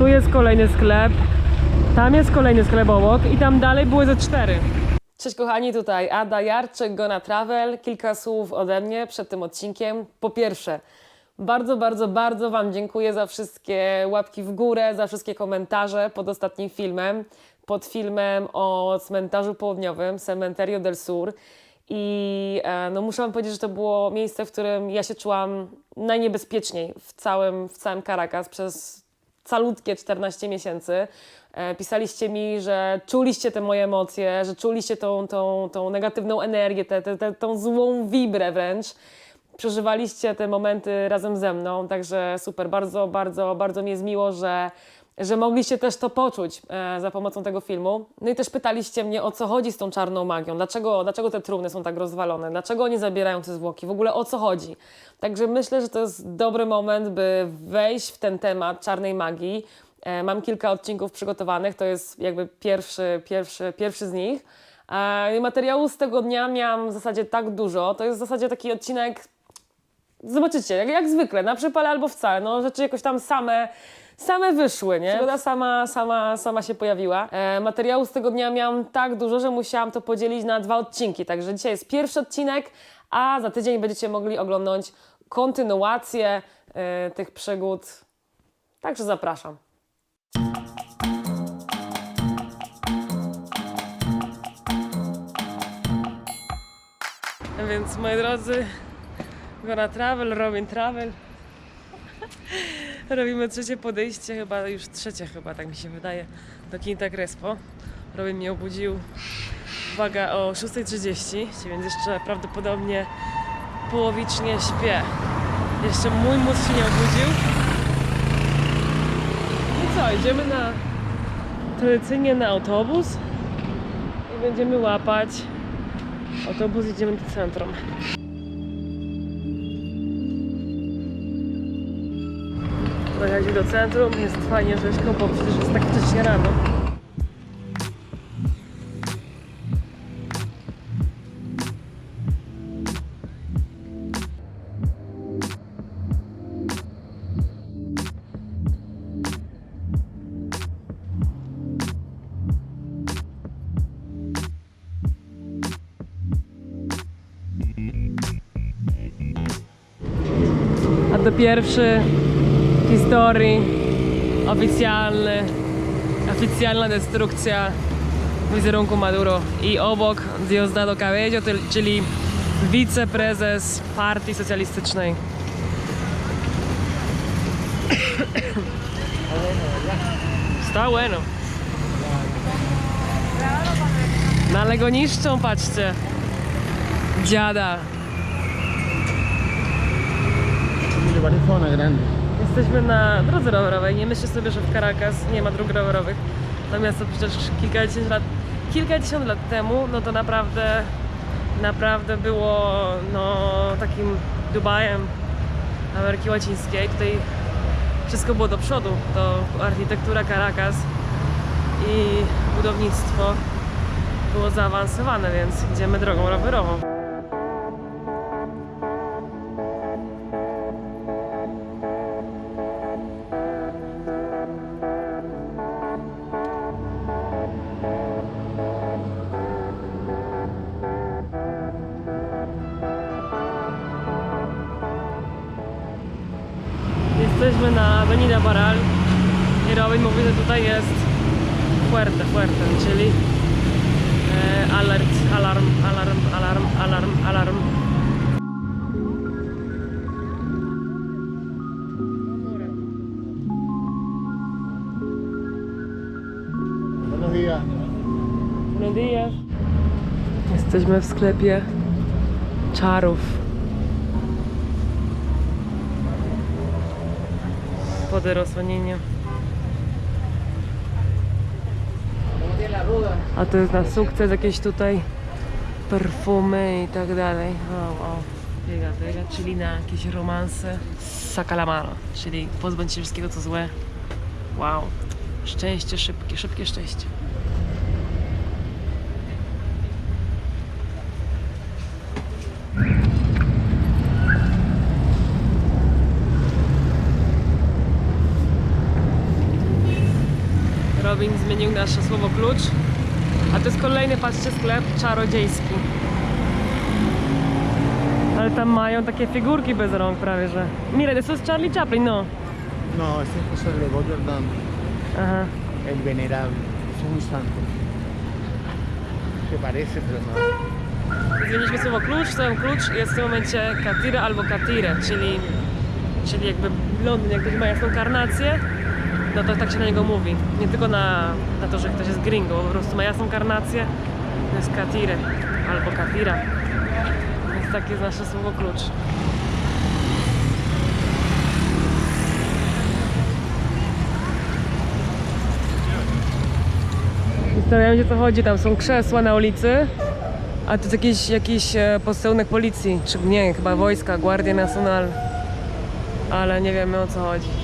Tu jest kolejny sklep. Tam jest kolejny sklep obok i tam dalej były ze cztery. Cześć kochani, tutaj Ada Jarczyk, Gona Travel. Kilka słów ode mnie przed tym odcinkiem. Po pierwsze, bardzo, bardzo, bardzo Wam dziękuję za wszystkie łapki w górę, za wszystkie komentarze pod ostatnim filmem, pod filmem o cmentarzu południowym, Cementerio del Sur. I e, no, muszę Wam powiedzieć, że to było miejsce, w którym ja się czułam najniebezpieczniej w całym, w całym Caracas przez calutkie 14 miesięcy. E, pisaliście mi, że czuliście te moje emocje, że czuliście tą, tą, tą negatywną energię, tę te, te, tą złą wibrę wręcz. Przeżywaliście te momenty razem ze mną, także super, bardzo, bardzo, bardzo mi jest miło, że, że mogliście też to poczuć e, za pomocą tego filmu. No i też pytaliście mnie, o co chodzi z tą czarną magią, dlaczego, dlaczego te trumny są tak rozwalone, dlaczego oni zabierają te zwłoki, w ogóle o co chodzi. Także myślę, że to jest dobry moment, by wejść w ten temat czarnej magii. E, Mam kilka odcinków przygotowanych, to jest jakby pierwszy, pierwszy, pierwszy z nich. E, Materiału z tego dnia miałam w zasadzie tak dużo, to jest w zasadzie taki odcinek Zobaczycie, jak, jak zwykle, na przypale albo wcale, no rzeczy jakoś tam same, same wyszły, nie? Przygoda sama, sama, sama się pojawiła. E, materiału z tego dnia miałam tak dużo, że musiałam to podzielić na dwa odcinki, także dzisiaj jest pierwszy odcinek, a za tydzień będziecie mogli oglądać kontynuację e, tych przygód. Także zapraszam. Więc moi drodzy, Gona Travel, Robin Travel. Robimy trzecie podejście, chyba już trzecie chyba, tak mi się wydaje, do Quinta Crespo. Robin mnie obudził, uwaga, o 6.30, więc jeszcze prawdopodobnie połowicznie śpię. Jeszcze mój mózg się nie obudził. I co, idziemy na tradycyjnie na autobus i będziemy łapać autobus, idziemy do centrum. Dojechać do centrum, jest fajnie rzeźko, bo przecież jest tak wcześnie rano. To pierwszy historii oficjalny, oficjalna destrukcja wizerunku Maduro i obok Diosdado Cabello, czyli wiceprezes partii socjalistycznej. Está bueno. No ale go niszczą, patrzcie. Dziada. Una grande. Jesteśmy na drodze rowerowej. Nie myślcie sobie, że w Caracas nie ma dróg rowerowych. Natomiast to przecież kilkadziesiąt lat, kilkadziesiąt lat temu, no to naprawdę, naprawdę było no, takim Dubajem Ameryki Łacińskiej. Tutaj wszystko było do przodu. To architektura Caracas i budownictwo było zaawansowane, więc idziemy drogą rowerową. Jesteśmy na Avenida Baral i Robin mówi, że tutaj jest fuerte, fuerte, czyli e, alert, alarm, alarm, alarm, alarm, alarm. Buenos días. Buenos días. Jesteśmy w sklepie czarów. Poderosłonienie. A to jest na sukces jakieś tutaj perfumy i tak dalej. O, o. Biega, biega, czyli na jakieś romanse z Sakalamaro, czyli pozbądź się wszystkiego co złe. Wow. Szczęście szybkie, szybkie szczęście. Robin zmienił nasze słowo klucz. A to jest kolejny, patrzcie, sklep czarodziejski. Ale tam mają takie figurki bez rąk prawie, że... Mira, eso es Charlie Chaplin, no? No, ese es José Gregorio Jordán, Aha. el venerable. Es un santo. Se parece, pero no. Zmieniliśmy słowo klucz, słowem klucz jest w tym momencie katire albo katire, czyli, czyli jakby Londyn, jak ktoś ma jasną karnację, no to tak się na niego mówi. Nie tylko na, na to, że ktoś jest gringo, po prostu ma jasną karnację, to jest katire albo katira. Więc takie jest nasze słowo klucz. Zastanawiam się, co chodzi. Tam są krzesła na ulicy, a to jest jakiś, jakiś e, policji, czy nie, chyba wojska, Guardia Nacional. Ale nie wiemy o co chodzi.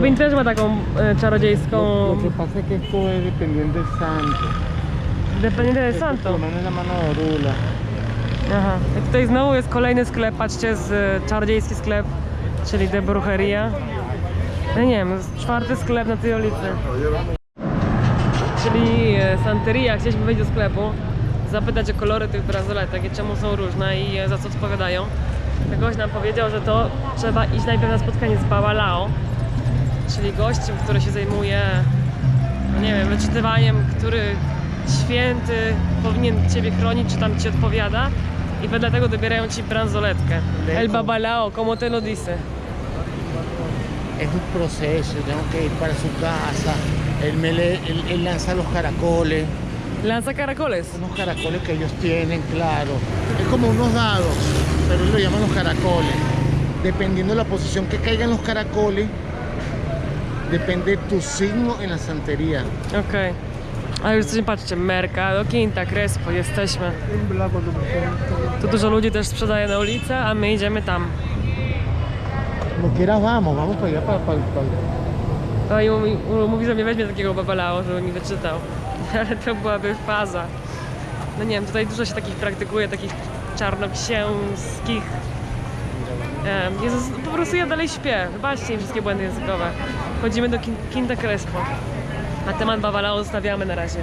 Robin też ma taką e, czarodziejską... Lo, lo que pasa es que esto es dependiente del santo. Dependiente de Esto Por Santo. lo menos la mano de Orula. Aha. I tutaj znowu jest kolejny sklep, patrzcie, z e, czarodziejski sklep, czyli De Brujeria. No nie wiem, czwarty sklep na tej ulicy. Czyli e, Santeria. Chcieliśmy wejść do sklepu, zapytać o kolory tych bransoletek i czemu są różne i e, za co odpowiadają. Ktoś nam powiedział, że to trzeba iść najpierw na spotkanie z Babalao, czyli gościem, który się zajmuje, no nie wiem, wyczytywaniem, który święty powinien Ciebie chronić, czy tam Ci odpowiada i wedle tego dobierają Ci bransoletkę. El Babalao, como te lo dice? Es un proceso, tengo que ir para su casa. Él, me le- él- él lanza los caracoles, Lanza caracoles. unos caracoles que ellos tienen, claro. Es como unos dados, pero él lo llaman los caracoles. Dependiendo de la posición que caigan los caracoles, depende tu signo en la santería. Okej. A już coś, patrzcie, Mercado, Quinta, Crespo, jesteśmy. Tu dużo ludzi też sprzedaje na ulicę, a my idziemy tam. Como quieras vamos, vamos para allá, para, para, para- No i mówi, mówi, że mnie weźmie takiego babalao, żeby mi wyczytał. Ale to byłaby faza. No nie wiem, tutaj dużo się takich praktykuje, takich czarnoksięskich. Em, Jezus, po prostu ja dalej śpię. Wybaczcie mi wszystkie błędy językowe. Chodzimy do Quinta Crespo. A temat babalao zostawiamy na razie.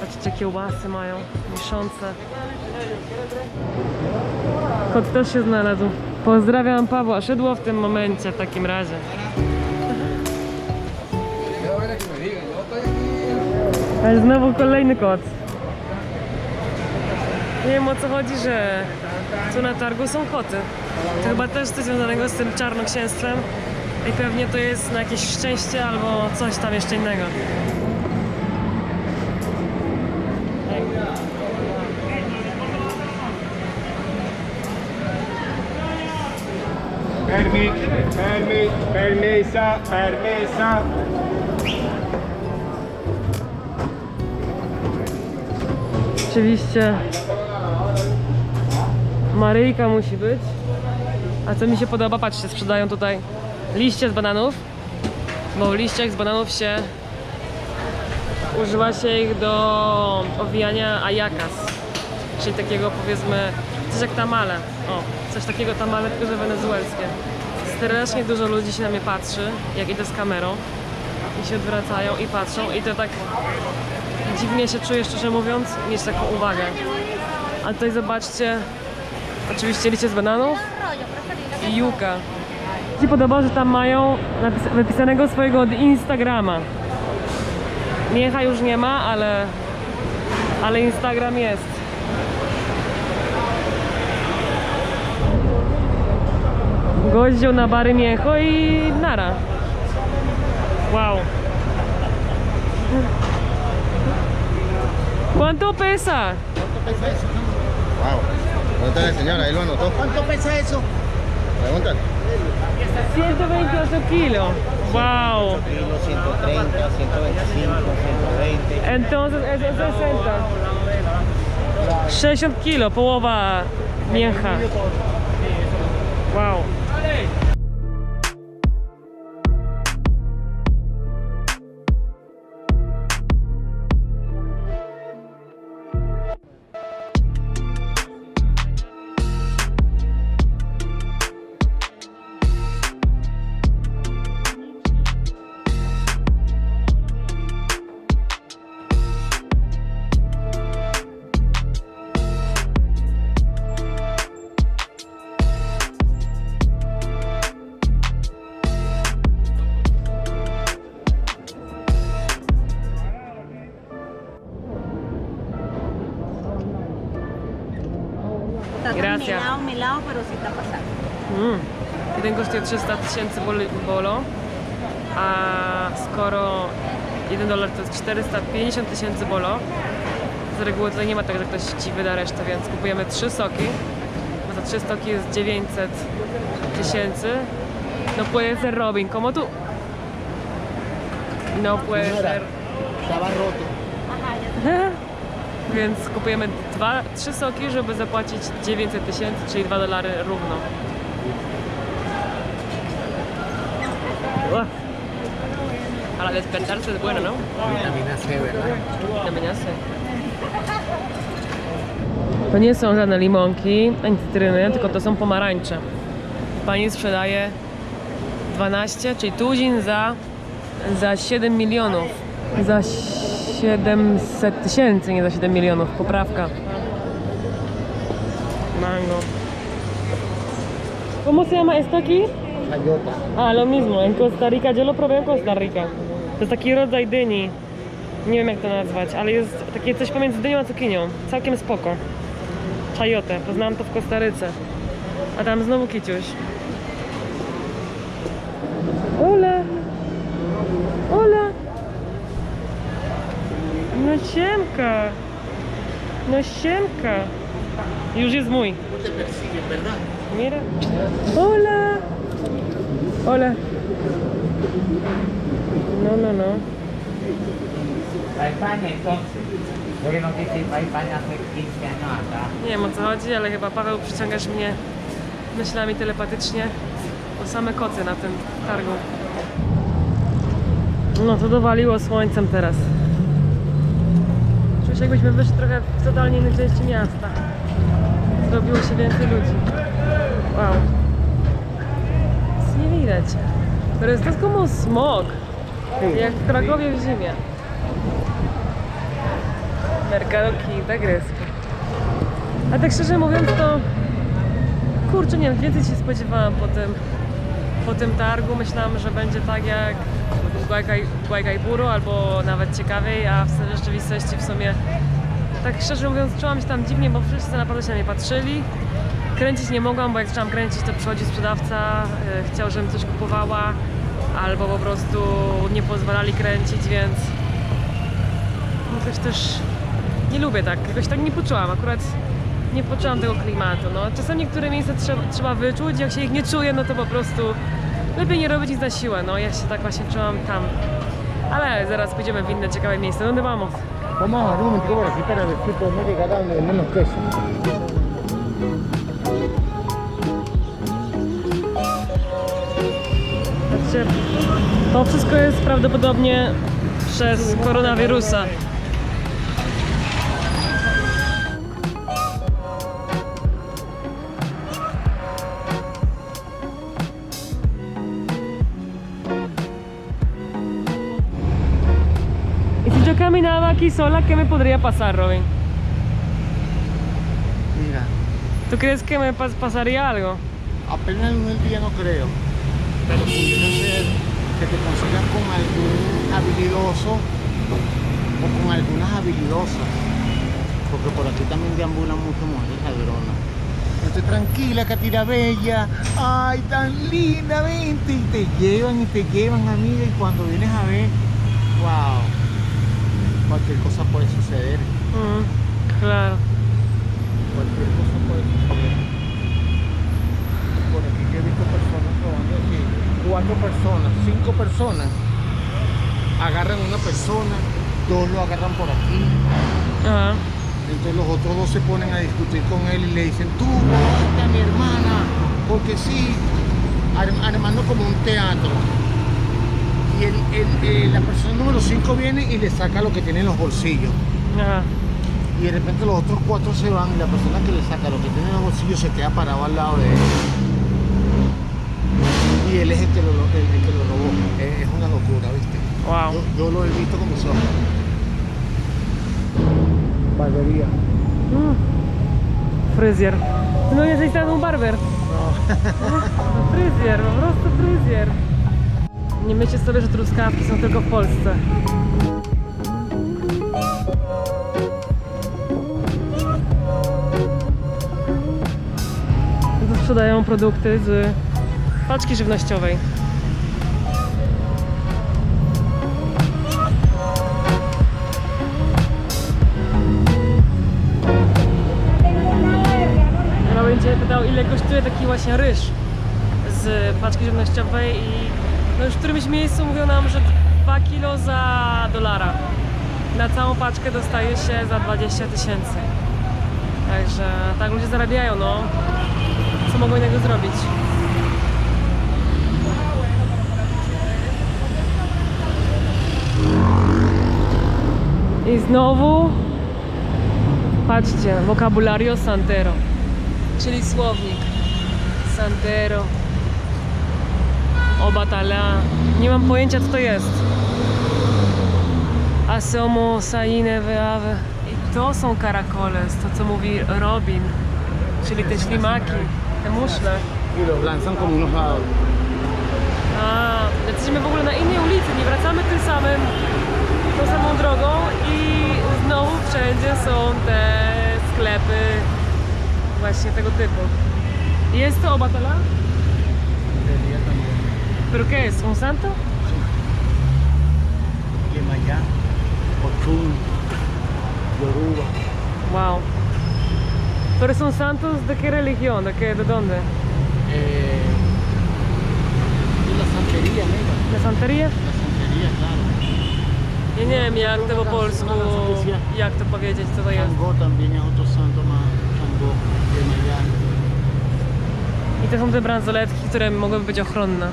Patrzcie, kiełbasy mają, miesiące. Kot też się znalazł. Pozdrawiam Pawła Szydło w tym momencie w takim razie. Ale znowu kolejny kot. Nie wiem o co chodzi, że tu na targu są koty. To chyba też coś związanego z tym czarnoksięstwem. I pewnie to jest na jakieś szczęście albo coś tam jeszcze innego. Permi, permi, permesa, permesa. Oczywiście Maryjka musi być. A co mi się podoba, patrzcie, sprzedają tutaj liście z bananów, bo w liściach z bananów się używa się ich do owijania ayakas, czyli takiego powiedzmy coś jak tamale. O, coś takiego tamale, tylko że wenezuelskie. Strasznie dużo ludzi się na mnie patrzy, jak idę z kamerą i się odwracają i patrzą i to tak dziwnie się czuję, szczerze mówiąc, mieć taką uwagę. A tutaj zobaczcie, oczywiście liście z bananów i juka. Mi się podoba, że tam mają wypisanego swojego od Instagrama. Miecha już nie ma, ale, ale Instagram jest. Gość wziął na bary miecho i nara. Wow. ¿Cuánto pesa? Wow. Pregúntale, señora, ahí lo anotó. ¿Cuánto pesa eso? Pregúntale. 128 kilos. Wow. Kilo 130, 125, 120. Entonces, eso es 60. 60 kilo, połowa mięcha. Wow. Lado, pero sí está pasando. Mm. Jeden kosztuje 300 tysięcy bol- bolo, a skoro 1 dolar to jest 450 tysięcy bolo, z reguły tutaj nie ma tak, że ktoś ci wyda resztę, więc kupujemy trzy soki. Bo za trzy soki jest 900 tysięcy. No puede ser Robin, como tú. No puede ser. Estaba roto. Więc kupujemy dwa, trzy soki, żeby zapłacić 900 tysięcy, czyli 2 dolary równo. Para despertarse es bueno, ¿no? Vitamina C, ¿verdad? Vitamina C. To nie są żadne limonki ani cytryny, tylko to są pomarańcze. Pani sprzedaje 12, czyli tuzin za, za 7 milionów. Za 700 tysięcy, nie za 7 milionów. Poprawka. Mango. ¿Cómo se llama esto aquí? Sayota. A, lo mismo, en Costa Rica, yo lo probé en Costa Rica. To jest taki rodzaj dyni. Nie wiem jak to nazwać, ale jest takie coś pomiędzy dynią a cukinią. Całkiem spoko. Chajotę, poznałam to w Kostaryce. A tam znowu kiciuś. Hola! Hola! No siemka! No siemka! Już jest mój. No te persiguen. Mira. Hola. Hola. No, no, no. A España entonces. Porque no quise ir a España hace 15 años atrás. Nie wiem o co chodzi, ale chyba Paweł przyciągasz mnie myślami telepatycznie o same koty na tym targu. No to dowaliło słońcem teraz. Czuję się jakbyśmy wyszli trochę w totalnie innej części miasta. Zrobiło się więcej ludzi. Wow. Nic nie widać. Pero esto es como smog. Jak w Krakowie w zimie. Mercado Quinta Crespo. A tak szczerze mówiąc to kurczę nie wiem, więcej się spodziewałam po tym po tym targu. Myślałam, że będzie tak jak w Guaygaypuro albo nawet ciekawiej, a w rzeczywistości w sumie tak szczerze mówiąc czułam się tam dziwnie, bo wszyscy naprawdę się na mnie patrzyli. Kręcić nie mogłam, bo jak zaczęłam kręcić to przychodzi sprzedawca, e, chciał, żebym coś kupowała albo po prostu nie pozwalali kręcić, więc jakoś też nie lubię tak, jakoś tak nie poczułam, akurat nie poczułam tego klimatu, no. Czasem niektóre miejsca trzeba, trzeba wyczuć, jak się ich nie czuje, no to po prostu lepiej nie robić nic na siłę, no. Ja się tak właśnie czułam tam. Ale zaraz pójdziemy w inne ciekawe miejsce, ¿dónde vamos? Vamos a bajar un momentico por aquí para ver si podemos llegar a donde venden los quesos. Patrzcie, to wszystko jest prawdopodobnie przez koronawirusa. Aquí sola, ¿qué me podría pasar, Robin? Mira, ¿Tú crees que me pas- pasaría algo? apenas en el día no creo, pero pudiera ser que te consigan con algún habilidoso o con algunas habilidosas, porque por aquí también deambulan muchas mujeres ladronas. Estoy tranquila, Catira Bella, ay, tan linda, vente, y te llevan y te llevan, amiga, y cuando vienes a ver, wow, cualquier cosa puede suceder, Mm, claro. cualquier cosa puede suceder. Por aquí que he visto personas robando aquí, cuatro personas, cinco personas, agarran una persona, dos lo agarran por aquí, Ajá. Entonces los otros dos se ponen a discutir con él y le dicen, tú robaste a mi hermana, porque sí, arm- armando como un teatro. Y el- el- eh, la persona número 5 viene y le saca lo que tiene en los bolsillos. Ajá. Y de repente los otros cuatro se van y la persona que le saca lo que tiene en los bolsillos se queda parado al lado de él. Y él es el que lo, el, el que lo robó. Es, es una locura, ¿viste? Wow. Yo, yo lo he visto con mis ojos. Barbería. Mm. Fryzjer. No necesitas un barber. Fryzjer, po prostu fryzjer. Nie myślcie sobie, że truskawki są tylko w Polsce. Tu sprzedają produkty z paczki żywnościowej. Ja będzie pytał, ile kosztuje taki właśnie ryż z paczki żywnościowej i no już w którymś miejscu mówią nam, że 2 kilo za dolara. Na całą paczkę dostaje się za 20 tysięcy. Także tak ludzie zarabiają, no. Co mogą innego zrobić? I znowu Patrzcie, vocabulario santero, czyli słownik. Santero. Obatala. Nie mam pojęcia co to jest. Asomo, saine, veave. I to są karakoles, to co mówi Robin. Czyli te ślimaki, te muszle. Los lanzan como unos dados. A, jesteśmy w ogóle na innej ulicy, nie wracamy tym samym, tą samą drogą i znowu wszędzie są te sklepy właśnie tego typu. Jest to Obatala? ¿Pero qué es? ¿Un santo? Yemayá, Ochun, Yoruba. Wow. ¿Pero son santos de qué religión? ¿De qué? ¿De dónde? Eh, y la santería, mira. ¿De santería? La santería, claro. Ja nie wiem jak to po polsku, jak to powiedzieć, co to jest. Changó también es otro santo más. Yemayá. I to są te bransoletki, które mogłyby być ochronne.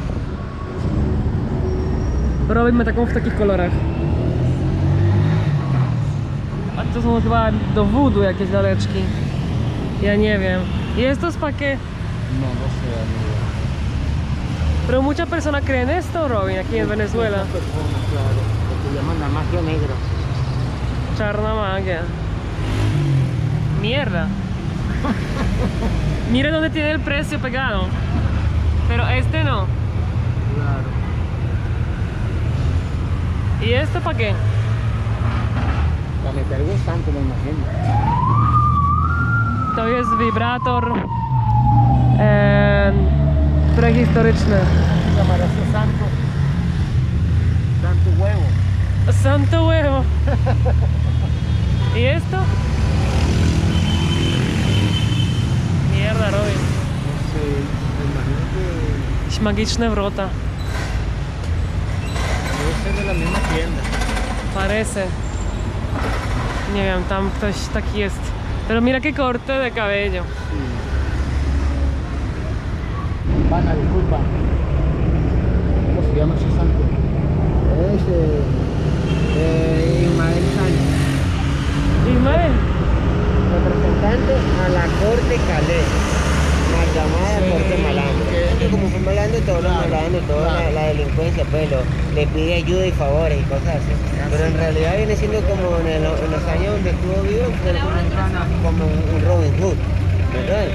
Robimy taką w takich kolorach. A to są chyba do wódu jakieś laleczki. Ja nie wiem. Jest to spaque. No, no sé, amigo. Pero muchas personas creen esto, Robin, aquí en Venezuela. Personas, claro. Lo que llaman la magia negra. Charna magia. Mierda. Mira dónde tiene el precio pegado. Pero este no. ¿Y esto para qué? Para meter algún santo, me imagino. To jest wibrator em, prehistoryczny. Santo. Santo huevo. Santo huevo. ¿Y esto? Mierda, Robin. No sé, me imagino que Jakieś magiczne wrota. Ser de la misma tienda. Parece. Nie wiem, tam ktoś taki jest. Pero mira qué corte de cabello. Pana, disculpa. ¿Cómo se llama ese santo? Es eh, Ismael Sánchez, Ismael. representante a la Corte Calais, la llamada Sí, Corte Malandro. que- como fue malandro, todos los Claro, malandros, toda la, claro. la delincuencia, pues lo- le pide ayuda y favores y cosas así. Pero en realidad viene siendo como en, el- en los años donde estuvo vivo, fue como un, un Robin Hood. ¿verdad?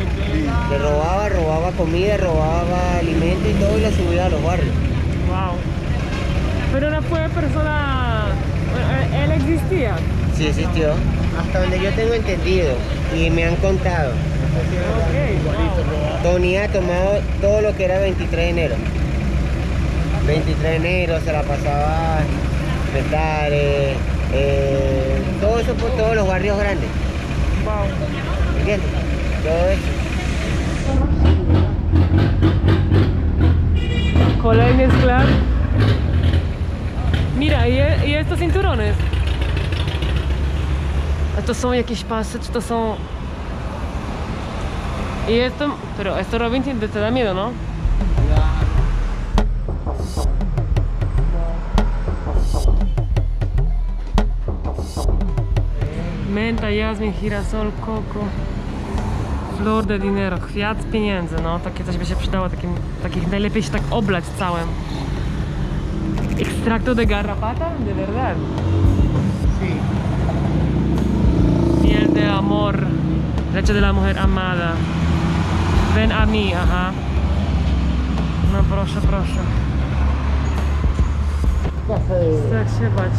Le robaba, robaba comida, robaba alimento y todo y lo subía a los barrios. Wow. Pero no fue persona. eh, Él existía. Sí existió, hasta donde yo tengo entendido y me han contado. Tony ha tomado todo lo que era 23 de enero. 23 de enero se la pasaba Petare, eh, todo eso por todos los barrios grandes. ¿entiendes? Todo eso. Cola y mezclar. Mira, ¿y, y estos cinturones? to są jakieś pasy, czy to są... Y esto, pero esto realmente te, te da miedo, ¿no? Menta, jazmin, girasol, koko, flor de dinero, kwiat pieniędzy, no takie coś by się przydało, takim, takich najlepiej się tak oblać całym. Extracto de garrapata? De verdad. Sí. Miel de amor, leche de la mujer amada. Ven a mí, aha. No proszę, proszę. De, Jak się bać.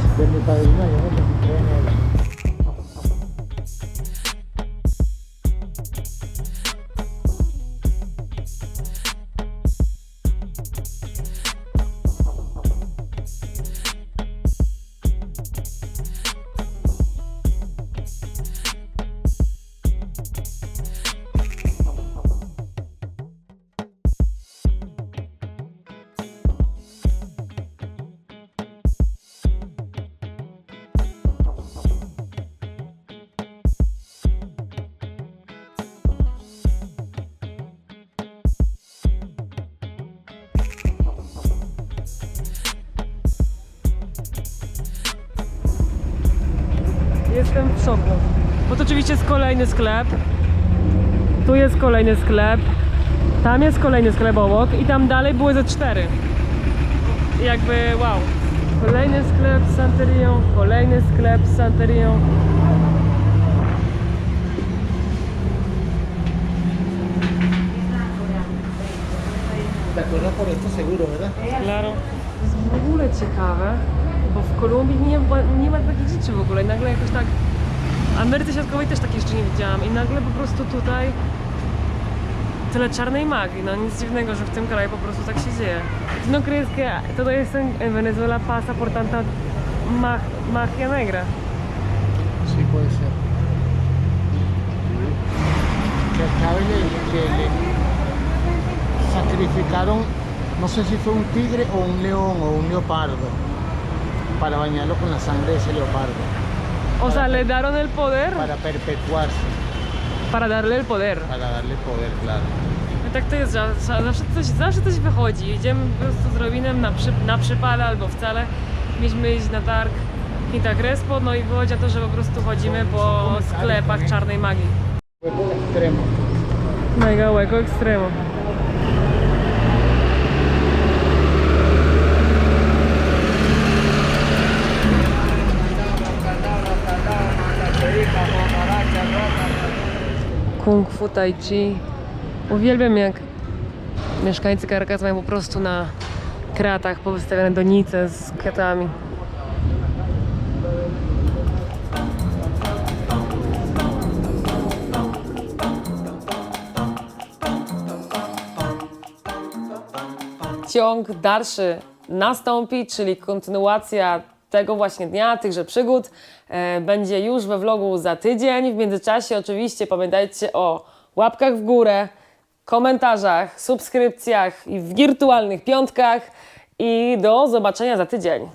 Bo to oczywiście jest kolejny sklep. Tu jest kolejny sklep. Tam jest kolejny sklep obok i tam dalej były ze cztery. I Jakby wow. Kolejny sklep z Santerią, kolejny sklep z Santerią. ¿Te acuerdas? Claro. Jest w ogóle ciekawe, bo w Kolumbii nie, ma- nie ma takich rzeczy w ogóle. Nagle jakoś tak. Ameryce Środkowej też takie jeszcze nie widziałam. I nagle po prostu tutaj tyle czarnej magii. No nic dziwnego, że w tym kraju po prostu tak się dzieje. ¿Tú no crees que todo esto en, en Venezuela pasa por tanta mag magia negra? Sí, puede ser. Que acá le, que le sacrificaron, no sé si fue un tigre o un león o un leopardo, para bañarlo con la sangre de ese leopardo, O sea, le daron el poder para perpetuarse, para darle el poder. para darle poder, claro. No tak to jest, że zawsze coś, zawsze coś wychodzi. Idziemy po prostu z Robinem na, przy, na przypale albo wcale. Mieliśmy iść na targ Quinta Crespo, no i wychodzi to, że po prostu chodzimy po sklepach czarnej magii. Mega łego ekstremo. Kung Fu Tai Chi. Uwielbiam jak mieszkańcy Caracas mają po prostu na kratach powystawione donice z kwiatami. ciąg dalszy nastąpi, czyli kontynuacja tego właśnie dnia, tychże przygód e, będzie już we vlogu za tydzień. W międzyczasie oczywiście pamiętajcie o łapkach w górę, komentarzach, subskrypcjach i wirtualnych piątkach i do zobaczenia za tydzień.